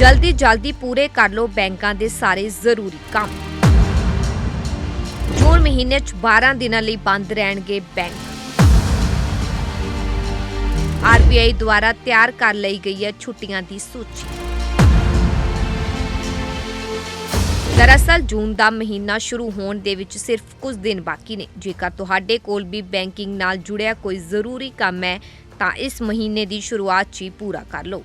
ਜਲਦੀ ਜਲਦੀ ਪੂਰੇ ਕਰ ਲਓ ਬੈਂਕਾਂ ਦੇ ਸਾਰੇ ਜ਼ਰੂਰੀ ਕੰਮ। ਜੂਨ ਮਹੀਨੇ 'ਚ 12 ਦਿਨਾਂ ਲਈ ਬੰਦ ਰਹਿਣਗੇ ਬੈਂਕ। ਆਰਬੀਆਈ ਦੁਆਰਾ ਤਿਆਰ ਕਰ ਲਈ ਗਈ ਹੈ ਛੁੱਟੀਆਂ ਦੀ ਸੂਚੀ। ਦਰਅਸਲ ਜੂਨ ਦਾ ਮਹੀਨਾ ਸ਼ੁਰੂ ਹੋਣ ਦੇ ਵਿੱਚ ਸਿਰਫ ਕੁਝ ਦਿਨ ਬਾਕੀ ਨੇ। ਜੇਕਰ ਤੁਹਾਡੇ ਕੋਲ ਵੀ ਬੈਂਕਿੰਗ ਨਾਲ ਜੁੜਿਆ ਕੋਈ ਜ਼ਰੂਰੀ ਕੰਮ ਹੈ, ਤਾਂ ਇਸ ਮਹੀਨੇ ਦੀ ਸ਼ੁਰੂਆਤ 'ਚ ਹੀ ਪੂਰਾ ਕਰ ਲਓ।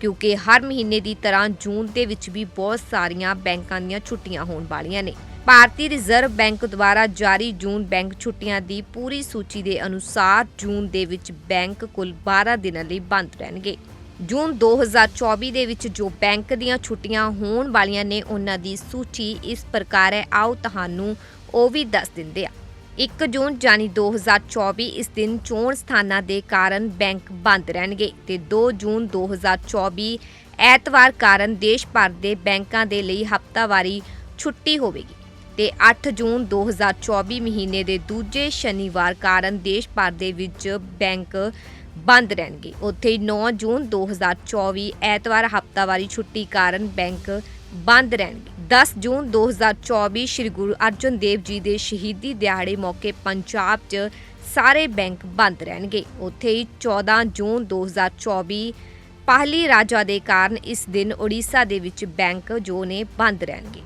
ਕਿਉਂਕਿ ਹਰ ਮਹੀਨੇ ਦੀ ਤਰ੍ਹਾਂ ਜੂਨ ਦੇ ਵਿੱਚ ਵੀ ਬਹੁਤ ਸਾਰੀਆਂ ਬੈਂਕਾਂ ਦੀਆਂ ਛੁੱਟੀਆਂ ਹੋਣ ਵਾਲੀਆਂ ਨੇ। ਭਾਰਤੀ ਰਿਜ਼ਰਵ ਬੈਂਕ ਦੁਆਰਾ ਜਾਰੀ ਜੂਨ ਬੈਂਕ ਛੁੱਟੀਆਂ ਦੀ ਪੂਰੀ ਸੂਚੀ ਦੇ ਅਨੁਸਾਰ ਜੂਨ ਦੇ ਵਿੱਚ ਬੈਂਕ ਕੁੱਲ 12 ਦਿਨਾਂ ਲਈ ਬੰਦ ਰਹਿਣਗੇ। ਜੂਨ 2024 ਦੇ ਵਿੱਚ ਜੋ ਬੈਂਕ ਦੀਆਂ ਛੁੱਟੀਆਂ ਹੋਣ ਵਾਲੀਆਂ ਨੇ, ਉਹਨਾਂ ਦੀ ਸੂਚੀ ਇਸ ਪ੍ਰਕਾਰ ਹੈ। ਆਓ ਤੁਹਾਨੂੰ ਉਹ ਵੀ ਦੱਸ ਦਿੰਦੇ ਆ 1 ਜੂਨ ਜਾਨੀ 2024 ਇਸ ਦਿਨ ਚੋਣ ਸਥਾਨਾਂ ਦੇ ਕਾਰਨ ਬੈਂਕ ਬੰਦ ਰਹਿਣਗੇ ਤੇ 2 ਜੂਨ 2024 ਐਤਵਾਰ ਕਾਰਨ ਦੇਸ਼ ਭਰ ਦੇ ਬੈਂਕਾਂ ਦੇ ਲਈ ਹਫ਼ਤਾਵਾਰੀ ਛੁੱਟੀ ਹੋਵੇਗੀ ਤੇ 8 ਜੂਨ 2024 ਮਹੀਨੇ ਦੇ ਦੂਜੇ ਸ਼ਨੀਵਾਰ ਕਾਰਨ ਦੇਸ਼ ਭਰ ਦੇ ਵਿੱਚ ਬੈਂਕ ਬੰਦ ਰਹਿਣਗੇ। ਉੱਥੇ ਹੀ 9 ਜੂਨ 2024 ਐਤਵਾਰ ਹਫ਼ਤਾਵਾਰੀ ਛੁੱਟੀ ਕਾਰਨ ਬੈਂਕ ਬੰਦ ਰਹਿਣਗੇ। 10 ਜੂਨ 2024 ਸ੍ਰੀ ਗੁਰੂ ਅਰਜਨ ਦੇਵ ਜੀ ਦੇ ਸ਼ਹੀਦੀ ਦਿਹਾੜੇ ਮੌਕੇ ਪੰਜਾਬ 'ਚ ਸਾਰੇ ਬੈਂਕ ਬੰਦ ਰਹਿਣਗੇ। ਉੱਥੇ ਹੀ 14 ਜੂਨ 2024 ਪਹਿਲੀ ਰਾਜਾ ਦੇ ਕਾਰਨ ਇਸ ਦਿਨ ਉੜੀਸਾ ਦੇ ਵਿੱਚ ਬੈਂਕ ਜੋ ਨੇ ਬੰਦ ਰਹਿਣਗੇ।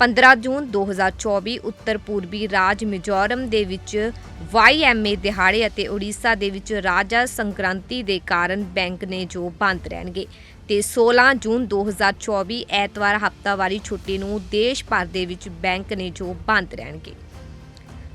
15 ਜੂਨ 2024 ਉੱਤਰ ਪੂਰਬੀ ਰਾਜ ਮਿਜ਼ੋਰਮ ਦੇ ਵਿੱਚ ਵਾਈਐਮਏ ਦਿਹਾੜੇ ਅਤੇ ਉੜੀਸਾ ਦੇ ਵਿੱਚ ਰਾਜਾ ਸੰਕ੍ਰਾਂਤੀ ਦੇ ਕਾਰਨ ਬੈਂਕ ਨੇ ਜੋ ਬੰਦ ਰਹਿਣਗੇ। ਤੇ 16 ਜੂਨ 2024 ਐਤਵਾਰ ਹਫ਼ਤਾਵਾਰੀ ਛੁੱਟੀ ਨੂੰ ਦੇਸ਼ ਭਰ ਦੇ ਵਿੱਚ ਬੈਂਕ ਨੇ ਜੋ ਬੰਦ ਰਹਿਣਗੇ।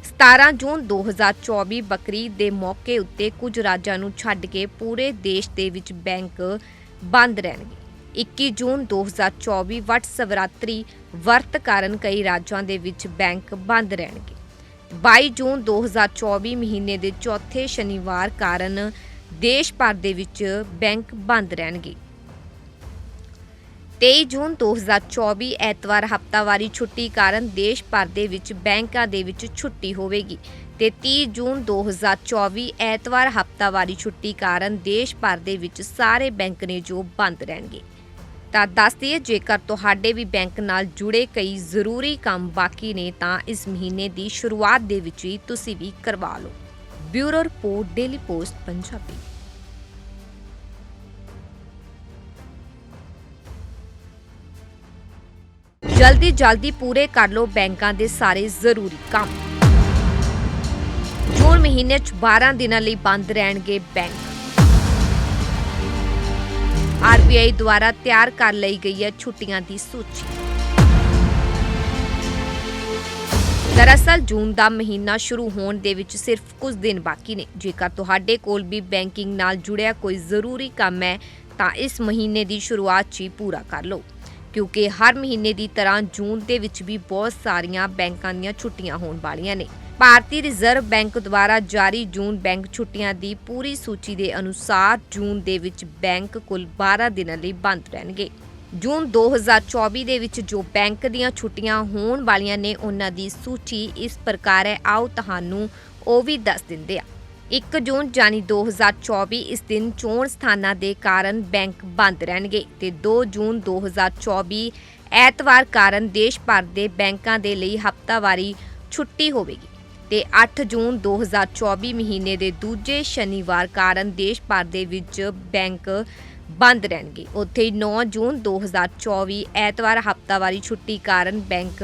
17 ਜੂਨ 2024 ਬਕਰੀਦ ਦੇ ਮੌਕੇ ਉੱਤੇ ਕੁਝ ਰਾਜਾਂ ਨੂੰ ਛੱਡ ਕੇ ਪੂਰੇ ਦੇਸ਼ ਦੇ ਵਿੱਚ ਬੈਂਕ ਬੰਦ ਰਹਿਣਗੇ। 21 ਜੂਨ 2024 ਵਟ ਸਵਰਾਤਰੀ ਵਰਤ ਕਾਰਨ ਕਈ ਰਾਜਾਂ ਦੇ ਵਿੱਚ ਬੈਂਕ ਬੰਦ ਰਹਿਣਗੇ। 22 ਜੂਨ 2024 ਮਹੀਨੇ ਦੇ ਚੌਥੇ ਸ਼ਨੀਵਾਰ ਕਾਰਨ ਦੇਸ਼ ਭਰ ਦੇ ਵਿੱਚ ਬੈਂਕ ਬੰਦ ਰਹਿਣਗੇ। 23 ਜੂਨ 2024 ਐਤਵਾਰ ਹਫ਼ਤਾਵਾਰੀ ਛੁੱਟੀ ਕਾਰਨ ਦੇਸ਼ ਭਰ ਦੇ ਵਿੱਚ ਬੈਂਕਾਂ ਦੇ ਵਿੱਚ ਛੁੱਟੀ ਹੋਵੇਗੀ ਤੇ 30 ਜੂਨ 2024 ਐਤਵਾਰ ਹਫ਼ਤਾਵਾਰੀ ਛੁੱਟੀ ਕਾਰਨ ਦੇਸ਼ ਭਰ ਦੇ ਵਿੱਚ ਸਾਰੇ ਬੈਂਕ ਨੇ ਜੋ ਬੰਦ ਰਹਿਣਗੇ। ਤਾਂ ਦੱਸ ਦਈਏ, ਜੇਕਰ ਤੁਹਾਡੇ ਵੀ ਬੈਂਕ ਨਾਲ ਜੁੜੇ ਕਈ ਜ਼ਰੂਰੀ ਕੰਮ ਬਾਕੀ ਨੇ, ਤਾਂ ਇਸ ਮਹੀਨੇ ਦੀ ਸ਼ੁਰੂਆਤ ਦੇ ਵਿੱਚ ਹੀ ਤੁਸੀਂ ਵੀ ਕਰਵਾ ਲਓ। Bureau report, daily post, Punjabi. ਜਲਦੀ ਜਲਦੀ ਪੂਰੇ ਕਰ ਲਓ ਬੈਂਕਾਂ ਦੇ ਸਾਰੇ ਜ਼ਰੂਰੀ ਕੰਮ। ਜੂਨ ਮਹੀਨੇ 'ਚ 12 ਦਿਨਾਂ ਲਈ ਬੰਦ ਰਹਿਣਗੇ ਬੈਂਕ। ਆਰਬੀਆਈ ਦੁਆਰਾ ਤਿਆਰ ਕਰ ਲਈ ਗਈ ਹੈ ਛੁੱਟੀਆਂ ਦੀ ਸੂਚੀ। ਦਰਅਸਲ ਜੂਨ ਦਾ ਮਹੀਨਾ ਸ਼ੁਰੂ ਹੋਣ ਦੇ ਵਿੱਚ ਸਿਰਫ ਕੁਝ ਦਿਨ ਬਾਕੀ ਨੇ। ਜੇਕਰ ਤੁਹਾਡੇ ਕੋਲ ਵੀ ਬੈਂਕਿੰਗ ਨਾਲ ਜੁੜਿਆ ਕੋਈ ਜ਼ਰੂਰੀ ਕੰਮ ਹੈ, ਤਾਂ ਇਸ ਮਹੀਨੇ ਦੀ ਸ਼ੁਰੂਆਤ 'ਚ ਹੀ ਪੂਰਾ ਕਰ ਲਓ। ਕਿਉਂਕਿ ਹਰ ਮਹੀਨੇ ਦੀ ਤਰ੍ਹਾਂ ਜੂਨ ਦੇ ਵਿੱਚ ਵੀ ਬਹੁਤ ਸਾਰੀਆਂ ਬੈਂਕਾਂ ਦੀਆਂ ਛੁੱਟੀਆਂ ਹੋਣ ਵਾਲੀਆਂ ਨੇ। ਭਾਰਤੀ ਰਿਜ਼ਰਵ ਬੈਂਕ ਦੁਆਰਾ ਜਾਰੀ ਜੂਨ ਬੈਂਕ ਛੁੱਟੀਆਂ ਦੀ ਪੂਰੀ ਸੂਚੀ ਦੇ ਅਨੁਸਾਰ ਜੂਨ ਦੇ ਵਿੱਚ ਬੈਂਕ ਕੁੱਲ 12 ਦਿਨਾਂ ਲਈ ਬੰਦ ਰਹਿਣਗੇ। ਜੂਨ 2024 ਦੇ ਵਿੱਚ ਜੋ ਬੈਂਕ ਦੀਆਂ ਛੁੱਟੀਆਂ ਹੋਣ ਵਾਲੀਆਂ ਨੇ, ਉਹਨਾਂ ਦੀ ਸੂਚੀ ਇਸ ਪ੍ਰਕਾਰ ਹੈ। ਆਓ ਤੁਹਾਨੂੰ ਉਹ ਵੀ ਦੱਸ ਦਿੰਦੇ ਆ 1 ਜੂਨ ਜਾਨੀ 2024 ਇਸ ਦਿਨ ਚੋਣ ਸਥਾਨਾਂ ਦੇ ਕਾਰਨ ਬੈਂਕ ਬੰਦ ਰਹਿਣਗੇ ਤੇ 2 ਜੂਨ 2024 ਐਤਵਾਰ ਕਾਰਨ ਦੇਸ਼ ਭਰ ਦੇ ਬੈਂਕਾਂ ਦੇ ਲਈ ਹਫ਼ਤਾਵਾਰੀ ਛੁੱਟੀ ਹੋਵੇਗੀ ਤੇ 8 ਜੂਨ 2024 ਮਹੀਨੇ ਦੇ ਦੂਜੇ ਸ਼ਨੀਵਾਰ ਕਾਰਨ ਦੇਸ਼ ਭਰ ਦੇ ਵਿੱਚ ਬੈਂਕ ਬੰਦ ਰਹਿਣਗੇ। ਉੱਥੇ ਹੀ 9 ਜੂਨ 2024 ਐਤਵਾਰ ਹਫ਼ਤਾਵਾਰੀ ਛੁੱਟੀ ਕਾਰਨ ਬੈਂਕ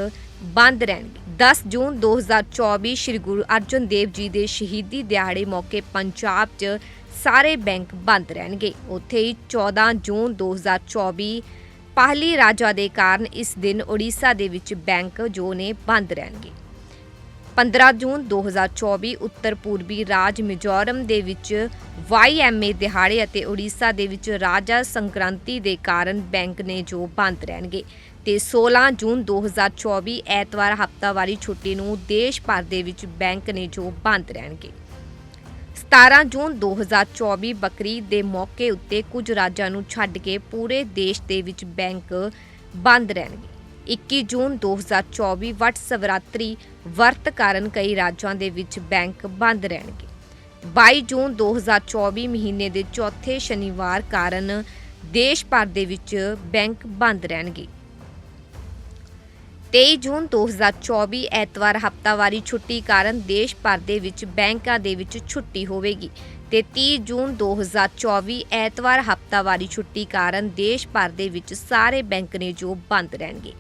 ਬੰਦ ਰਹਿਣਗੇ। 10 ਜੂਨ 2024 ਸ੍ਰੀ ਗੁਰੂ ਅਰਜਨ ਦੇਵ ਜੀ ਦੇ ਸ਼ਹੀਦੀ ਦਿਹਾੜੇ ਮੌਕੇ ਪੰਜਾਬ 'ਚ ਸਾਰੇ ਬੈਂਕ ਬੰਦ ਰਹਿਣਗੇ। ਉੱਥੇ ਹੀ 14 ਜੂਨ 2024 ਪਹਿਲੀ ਰਾਜਾ ਦੇ ਕਾਰਨ ਇਸ ਦਿਨ ਓਡੀਸ਼ਾ ਦੇ ਵਿੱਚ ਬੈਂਕ ਜੋ ਨੇ ਬੰਦ ਰਹਿਣਗੇ। 15 ਜੂਨ 2024 ਉੱਤਰ ਪੂਰਬੀ ਰਾਜ ਮਿਜ਼ੋਰਮ ਦੇ ਵਿੱਚ ਵਾਈਐਮਏ ਦਿਹਾੜੇ ਅਤੇ ਓਡੀਸ਼ਾ ਦੇ ਵਿੱਚ ਰਾਜਾ ਸੰਕ੍ਰਾਂਤੀ ਦੇ ਕਾਰਨ ਬੈਂਕ ਨੇ ਜੋ ਬੰਦ ਰਹਿਣਗੇ। ਤੇ 16 ਜੂਨ 2024 ਐਤਵਾਰ ਹਫ਼ਤਾਵਾਰੀ ਛੁੱਟੀ ਨੂੰ ਦੇਸ਼ ਭਰ ਦੇ ਵਿੱਚ ਬੈਂਕ ਨੇ ਜੋ ਬੰਦ ਰਹਿਣਗੇ। 17 ਜੂਨ 2024 ਬਕਰੀਦ ਦੇ ਮੌਕੇ ਉੱਤੇ ਕੁਝ ਰਾਜਾਂ ਨੂੰ ਛੱਡ ਕੇ ਪੂਰੇ ਦੇਸ਼ ਦੇ ਵਿੱਚ ਬੈਂਕ ਬੰਦ ਰਹਿਣਗੇ। 21 ਜੂਨ 2024 ਵਟ ਸਵਰਾਤਰੀ ਵਰਤ ਕਾਰਨ ਕਈ ਰਾਜਾਂ ਦੇ ਵਿੱਚ ਬੈਂਕ ਬੰਦ ਰਹਿਣਗੇ। 22 ਜੂਨ 2024 ਮਹੀਨੇ ਦੇ ਚੌਥੇ ਸ਼ਨੀਵਾਰ ਕਾਰਨ ਦੇਸ਼ ਭਰ ਦੇ ਵਿੱਚ ਬੈਂਕ ਬੰਦ ਰਹਿਣਗੇ। 23 ਜੂਨ 2024 ਐਤਵਾਰ ਹਫਤਾਵਾਰੀ ਛੁੱਟੀ ਕਾਰਨ ਦੇਸ਼ ਭਰ ਦੇ ਵਿੱਚ ਬੈਂਕਾਂ ਦੇ ਵਿੱਚ ਛੁੱਟੀ ਹੋਵੇਗੀ ਤੇ 30 ਜੂਨ 2024 ਐਤਵਾਰ ਹਫਤਾਵਾਰੀ ਛੁੱਟੀ ਕਾਰਨ ਦੇਸ਼ ਭਰ ਦੇ ਵਿੱਚ ਸਾਰੇ ਬੈਂਕ ਨੇ ਜੋ ਬੰਦ ਰਹਿਣਗੇ।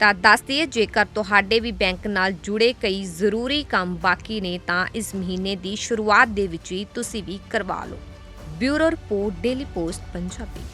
ਤਾਂ ਦੱਸ ਦਈਏ, ਜੇਕਰ ਤੁਹਾਡੇ ਵੀ ਬੈਂਕ ਨਾਲ ਜੁੜੇ ਕਈ ਜ਼ਰੂਰੀ ਕੰਮ ਬਾਕੀ ਨੇ, ਤਾਂ ਇਸ ਮਹੀਨੇ ਦੀ ਸ਼ੁਰੂਆਤ ਦੇ ਵਿੱਚ ਹੀ ਤੁਸੀਂ ਵੀ ਕਰਵਾ ਲਓ। Bureau report, daily post, Punjabi.